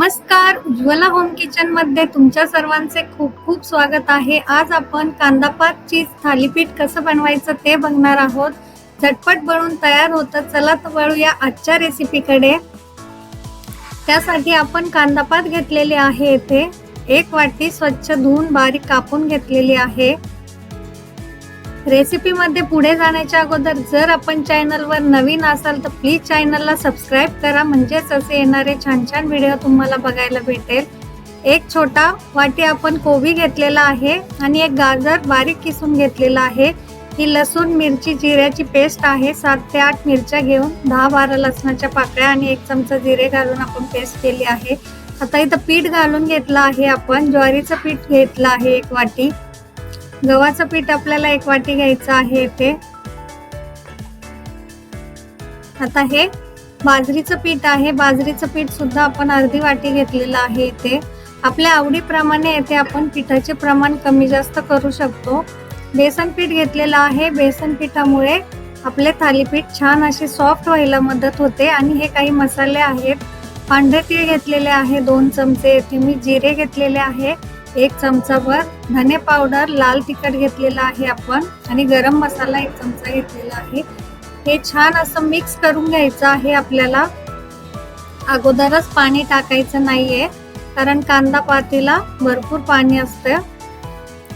नमस्कार उज्ज्वला होम किचनमध्ये तुमच्या सर्वांचे खूप खूप स्वागत आहे. आज आपण कांदापात चीज थालीपीठ कसं बनवायचं ते बघणार आहोत. झटपट बनवून तयार होतं. चला तर वळूया आजच्या रेसिपीकडे त्यासाठी आपण कांदापात घेतलेले आहे येथे एक वाटी स्वच्छ धुवून बारीक कापून घेतलेली आहे. रेसिपी मध्ये पुढे जाण्याच्या अगोदर जर आपण चॅनलवर नवीन असाल तर प्लीज चॅनलला सबस्क्राईब करा. म्हणजेच असे येणारे छान छान व्हिडिओ तुम्हाला बघायला भेटेल. एक छोटा वाटी आपण कोबी घेतलेला आहे आणि एक गाजर बारीक किसून घेतलेला आहे. ही लसूण मिरची जिऱ्याची पेस्ट आहे. सात ते आठ मिरच्या घेऊन दहा बारा लसणाच्या पाकळ्या आणि एक चमचा जिरे घालून आपण पेस्ट केली आहे. आता इथं पीठ घालून घेतलं आहे आपण. ज्वारीचं पीठ घेतलं आहे एक वाटी. गव्हाचं पीठ आपल्याला एक वाटी घ्यायचं आहे इथे. आता हे बाजरीचं पीठ आहे. बाजरीचं पीठ सुद्धा आपण अर्धी वाटी घेतलेलं आहे इथे. आपल्या आवडीप्रमाणे येथे आपण पिठाचे प्रमाण कमी जास्त करू शकतो. बेसन पीठ घेतलेलं आहे. बेसन पिठामुळे आपले थालीपीठ छान असे सॉफ्ट व्हायला मदत होते. आणि हे काही मसाले आहेत. पांढरे तीळ घेतलेले आहे दोन चमचे. येथे मी जिरे घेतलेले आहे. एक चमचाभर धने पावडर लाल तिखट घेतलेला आहे आपण. आणि गरम मसाला एक चमचा घेतलेला आहे. हे छान असं मिक्स करून घ्यायचं आहे आपल्याला. अगोदरच पाणी टाकायचं नाहीये कारण कांदा पातीला भरपूर पाणी असतं.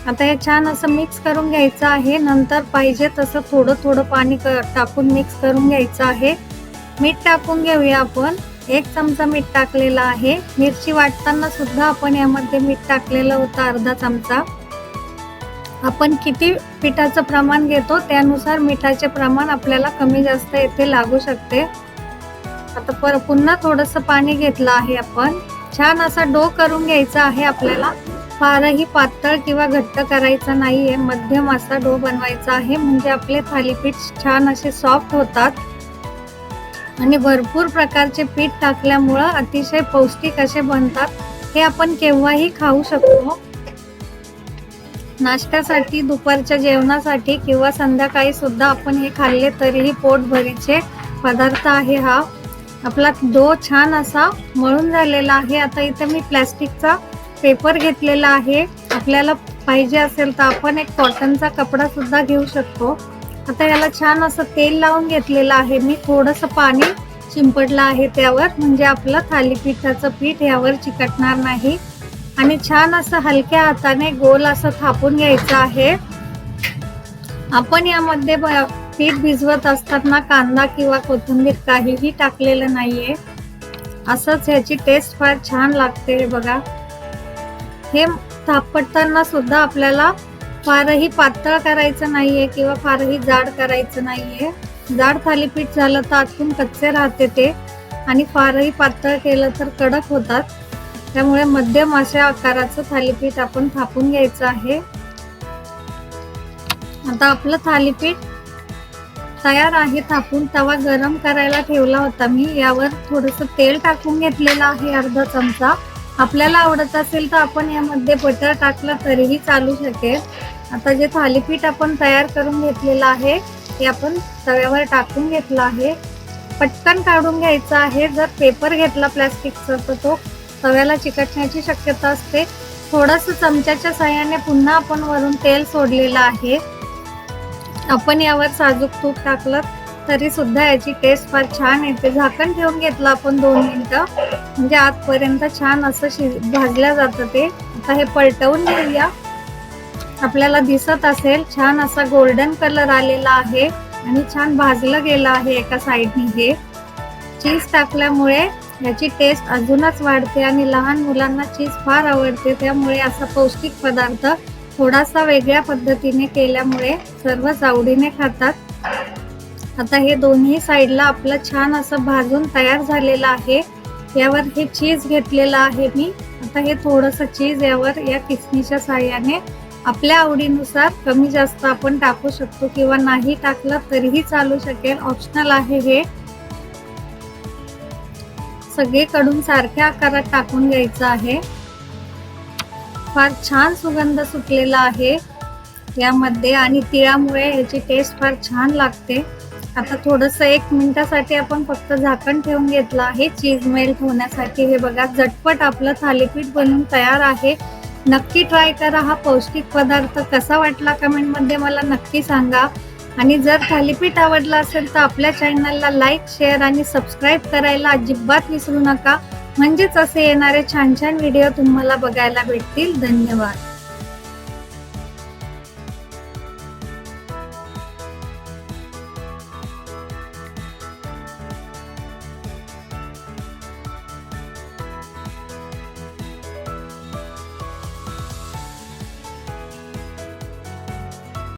आता हे छान असं मिक्स करून घ्यायचं आहे. नंतर पाहिजे तसं थोडं थोडं पाणी क- टाकून मिक्स करून घ्यायचं आहे. मीठ टाकून घेऊया आपण. एक चमचा मीठ टाकलेला आहे. मिरची वाटताना सुद्धा आपण यामध्ये मीठ टाकलेलं होतं अर्धा चमचा. आपण किती पिठाचं प्रमाण घेतो त्यानुसार मिठाचे प्रमाण आपल्याला कमी जास्त येथे लागू शकते. आता पर पुन्हा थोडंसं पाणी घेतलं आहे आपण. छान असा डो करून घ्यायचा आहे आपल्याला. फारही पातळ किंवा घट्ट करायचा आहे मध्यम असा डो बनवायचा आहे. म्हणजे आपले थालीपीठ छान असे सॉफ्ट होतात. आणि भरपूर प्रकारचे पीठ टाकल्यामुळं अतिशय पौष्टिक असे बनतात. हे आपण केव्हाही खाऊ शकतो. नाश्त्यासाठी दुपारच्या जेवणासाठी किंवा संध्याकाळी सुद्धा आपण हे खाल्ले तरीही पोटभरीचे पदार्थ आहे हा. आपला डो छान असा मळून झालेला आहे. आता इथे मी प्लॅस्टिकचा पेपर घेतलेला आहे. आपल्याला पाहिजे असेल तर आपण एक कॉटनचा कपडा सुद्धा घेऊ शकतो. आता याला छान असं तेल लावून घेतलेलं आहे मी. थोडंसं पाणी चिंपडलं आहे त्यावर. म्हणजे आपलं थालीपीठाचं पीठ यावर चिकटणार नाही. आणि छान असं हलक्या हाताने गोल असं थापून घ्यायचं आहे. आपण यामध्ये पीठ भिजवत असताना कांदा किंवा कोथिंबीर काहीही टाकलेलं नाहीये. असंच ह्याची टेस्ट फार छान लागते हे बघा. हे थापटताना सुद्धा आपल्याला फारही पातळ करायचं नाहीये किंवा फारही जाड करायचं नाहीये. जाड थालीपीठ झालं तर आतून कच्चे राहते ते आणि फारही पातळ केलं तर कडक होतात. त्यामुळे मध्यम अशा आकाराचं थालीपीठ आपण थापून घ्यायचं आहे. आता आपलं थालीपीठ तयार आहे थापून. तवा गरम करायला ठेवला होता मी. यावर थोडस तेल टाकून घेतलेलं आहे अर्धा चमचा. आपल्याला आवडत असेल तर आपण यामध्ये बटर टाकलं तरीही चालू शकेल. आता जे थालीपीठ आपण तयार करून घेतलेलं आहे ते आपण तव्यावर टाकून घेतलं आहे. पटकन काढून घ्यायचं आहे. जर पेपर घेतला प्लास्टिकचा तर तो तव्याला चिकटण्याची शक्यता असते. थोडस चमच्याच्या सहाय्याने पुन्हा आपण वरून तेल सोडलेलं आहे. आपण यावर साजूक तूप टाकलं तरी सुद्धा याची टेस्ट फार छान येते. झाकण ठेवून घेतलं आपण दोन मिनटं. म्हणजे आतपर्यंत छान असं शिज भाजल्या जातं ते. आता हे पलटवून घेऊया. आपल्याला दिसत असेल छान असा गोल्डन कलर आलेला आहे आणि छान भाजलं गेलं आहे एका साईडने हे चीज टाकल्यामुळे याची टेस्ट अजूनच वाढते आणि लहान मुलांना चीज फार आवडते त्यामुळे असा पौष्टिक पदार्थ थोडासा वेगळ्या पद्धतीने केल्यामुळे सर्वच आवडीने खातात. आता हे दोन्ही साईडला आपलं छान असं भाजून तयार झालेलं आहे. यावर हे चीज घेतलेलं आहे मी. आता हे थोडंसं चीज यावर या किसणीच्या साह्याने आपल्या आवडीनुसार कमी जास्त आपण टाकू शकतो किंवा नाही टाकलं तरीही चालू शकेल. ऑप्शनल आहे हे. सगळीकडून सारख्या आकारात टाकून घ्यायचं आहे. फार छान सुगंध सुटलेला आहे यामध्ये आणि तिळामुळे याची टेस्ट फार छान लागते. आता थोडस एक मिनिटासाठी आपण फक्त झाकण ठेवून घेतलं आहे. चीज मेल्ट होण्यासाठी. हे बघा झटपट आपलं थालीपीठ बनून तयार आहे. नक्की ट्राय करा. हा पौष्टिक पदार्थ कसा वाटला कमेंटमध्ये मला नक्की सांगा. आणि जर थालीपीठ आवडलं असेल तर आपल्या चॅनलला लाईक शेअर आणि सबस्क्राईब करायला अजिबात विसरू नका. म्हणजेच असे येणारे छान छान व्हिडिओ तुम्हाला बघायला भेटतील. धन्यवाद.